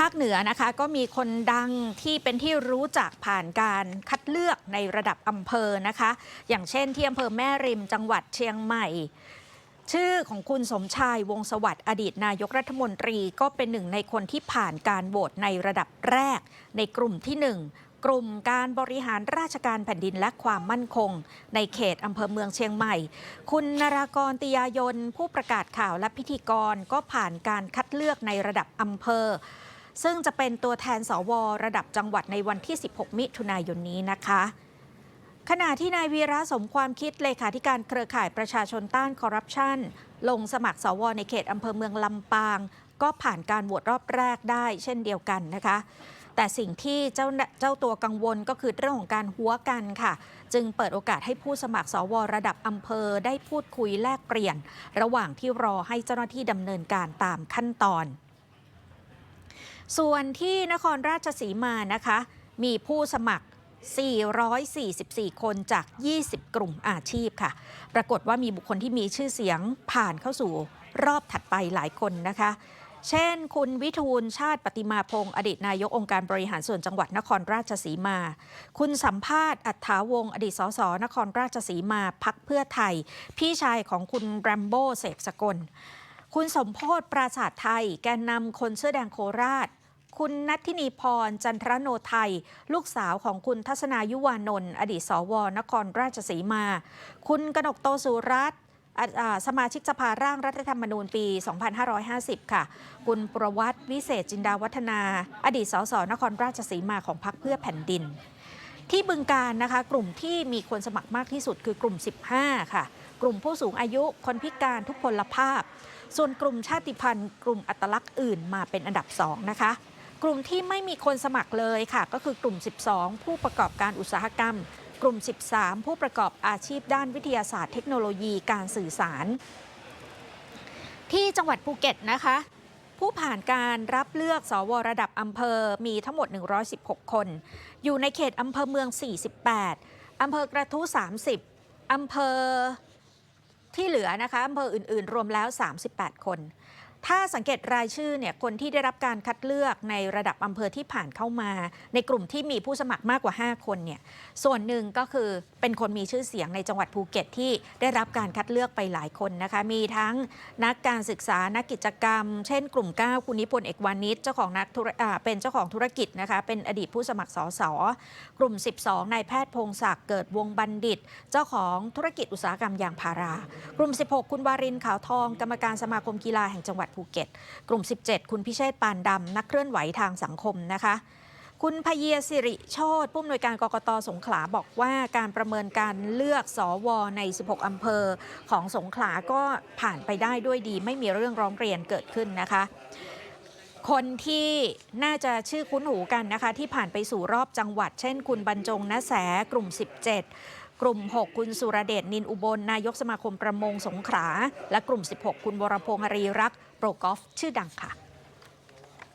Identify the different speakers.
Speaker 1: ภาคเหนือนะคะก็มีคนดังที่เป็นที่รู้จักผ่านการคัดเลือกในระดับอำเภอนะคะ อย่างเช่นที่อำเภอแม่ริมจังหวัดเชียงใหม่ ชื่อของคุณสมชายวงศสวัสดิ์อดีตนายกรัฐมนตรีก็เป็นหนึ่งในคนที่ผ่านการโหวตในระดับแรก ในกลุ่มที่หนึ่งกลุ่มการบริหารราชการแผ่นดินและความมั่นคง ในเขตอำเภอเมืองเชียงใหม่ คุณนารากรติยายน ผู้ประกาศข่าวและพิธีกรก็ผ่านการคัดเลือกในระดับอำเภอ ซึ่งจะเป็นตัวแทนสวระดับจังหวัดในวันที่ 16 มิถุนายนนี้นะคะขณะที่นายวีระสมความคิดเลขาธิการเครือข่ายประชาชนต้านคอร์รัปชันลงสมัครสวในเขตอำเภอเมืองลำปาง ก็ผ่านการโหวตรอบแรกได้เช่นเดียวกันนะคะ แต่สิ่งที่เจ้าเจ้าตัวกังวลก็คือเรื่องของการหัวกันค่ะ จึงเปิดโอกาสให้ผู้สมัครสวระดับอำเภอได้พูดคุยแลกเปลี่ยน ระหว่างที่รอให้เจ้าหน้าที่ดำเนินการตามขั้นตอน ส่วนที่นครราชสีมานะคะ มีผู้สมัคร 444 คนจาก 20 กลุ่มอาชีพค่ะ ปรากฏว่ามีบุคคลที่มีชื่อเสียงผ่านเข้าสู่รอบถัดไปหลายคนนะคะ เช่น คุณวิทูลชาติปฏิมาพงศ์อดีตนายกองค์การบริหารส่วนจังหวัดนครราชสีมา คุณสัมภาษณ์อัฏฐาวงศ์อดีตสสนครราชสีมาพักเพื่อไทย พี่ชายของคุณแรมโบ้เสกสกล คุณสมโพศปราศาสตร์ไทย แกนนำคนเสื้อแดงโคราช คุณนัทธินีพร จันทรโนไทย ลูกสาวของคุณทัศนายุวานนท์อดีตสวนครราชสีมา คุณกนกโตสุรัตสมาชิกสภาร่างรัฐธรรมนูญปี 2550 ค่ะ คุณประวัติวิเศษจินดาวัฒนา อดีตสสนครราชสีมาของพรรคเพื่อแผ่นดิน ที่บึงการนะคะ กลุ่มที่มีคนสมัครมากที่สุดคือกลุ่ม 15 ค่ะ กลุ่มผู้สูงอายุคนพิการทุกพลภาพ ส่วนกลุ่มชาติพันธุ์ กลุ่มอัตลักษณ์อื่นมาเป็นอันดับ 2 นะคะ กลุ่มที่ไม่มีคนสมัครเลยค่ะ ก็คือกลุ่ม 12 ผู้ประกอบการอุตสาหกรรม กลุ่ม 13 ผู้ประกอบอาชีพด้านวิทยาศาสตร์เทคโนโลยีการสื่อสาร ที่จังหวัดภูเก็ตนะคะ ผู้ผ่านการรับเลือกสวระดับอำเภอมีทั้งหมด 116 คน อยู่ในเขตอำเภอเมือง 48 อำเภอกระทู้ 30 อำเภอที่เหลือนะคะอำเภออื่น ๆ รวมแล้ว 38 คน ถ้าสังเกตรายชื่อเนี่ยคนที่ได้รับการคัดเลือกในระดับอำเภอที่ผ่านเข้ามา ในกลุ่มที่มีผู้สมัครมากกว่า 5 คนเนี่ยส่วนหนึ่งก็คือเป็นคนมีชื่อเสียงในจังหวัดภูเก็ตที่ได้รับการคัดเลือกไปหลายคนนะคะมีทั้งนักการศึกษานักกิจกรรม เช่น กลุ่ม 9 คุณนิพนธ์เอกวานิชเจ้าของนักธุรเป็นเจ้าของธุรกิจนะคะเป็นอดีตผู้สมัครสสกลุ่ม 12นายแพทย์พงศักดิ์เกิดวงบัณฑิต เจ้าของธุรกิจอุตสาหกรรมยางพารา กลุ่ม 16 คุณวารินขาวทอง กรรมการสมาคมกีฬาแห่งจังหวัดภูเก็ต กลุ่ม 17 คุณพิเชษปานดำ นักเคลื่อนไหวทางสังคมนะคะคุณพเยียสิริโชตผู้อำนวยการกรกตสงขลาบอกว่าการประเมินการเลือกสวใน 16 อำเภอของสงขลาก็ผ่านไปได้ด้วยดี ไม่มีเรื่องร้องเรียนเกิดขึ้นนะคะ คนที่น่าจะชื่อคุ้นหูกันนะคะ ที่ผ่านไปสู่รอบจังหวัด เช่น คุณบรรจงนแสกลุ่ม 17 กลุ่ม 6 คุณสุรเดชนินอุบล นายกสมาคมประมงสงขลาและกลุ่ม 16 คุณวรพงษ์ฮรีรักษ์โปรกอล์ฟชื่อดังค่ะ